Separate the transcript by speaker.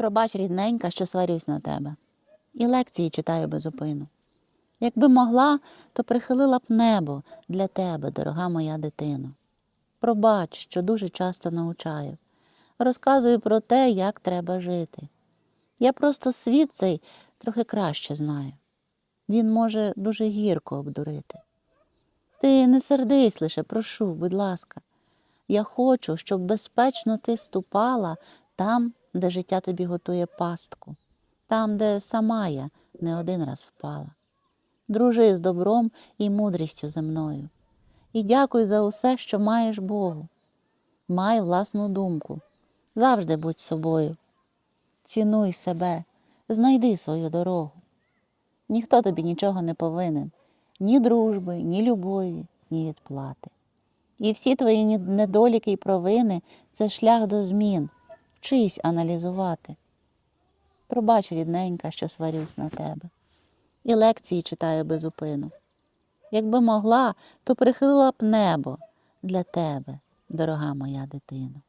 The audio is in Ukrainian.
Speaker 1: Пробач, рідненька, що сварюсь на тебе, і лекції читаю безупину. Якби могла, то прихилила б небо для тебе, дорога моя дитино. Пробач, що дуже часто научаю, розказую про те, як треба жити. Я просто світ цей трохи краще знаю. Він може дуже гірко обдурити. Ти не сердись лише, прошу, будь ласка. Я хочу, щоб безпечно ти ступала там, де життя тобі готує пастку, там, де сама я не один раз впала. Дружи з добром і мудрістю земною. І дякуй за усе, що маєш Богу. Май власну думку. Завжди будь собою. Цінуй себе, знайди свою дорогу. Ніхто тобі нічого не повинен, ні дружби, ні любові, ні відплати. І всі твої недоліки й провини це шлях до змін. Вчись аналізувати. Пробач, рідненька, що сварюсь на тебе. І лекції читаю безупину. Якби могла, то прихилила б небо для тебе, дорога моя дитино.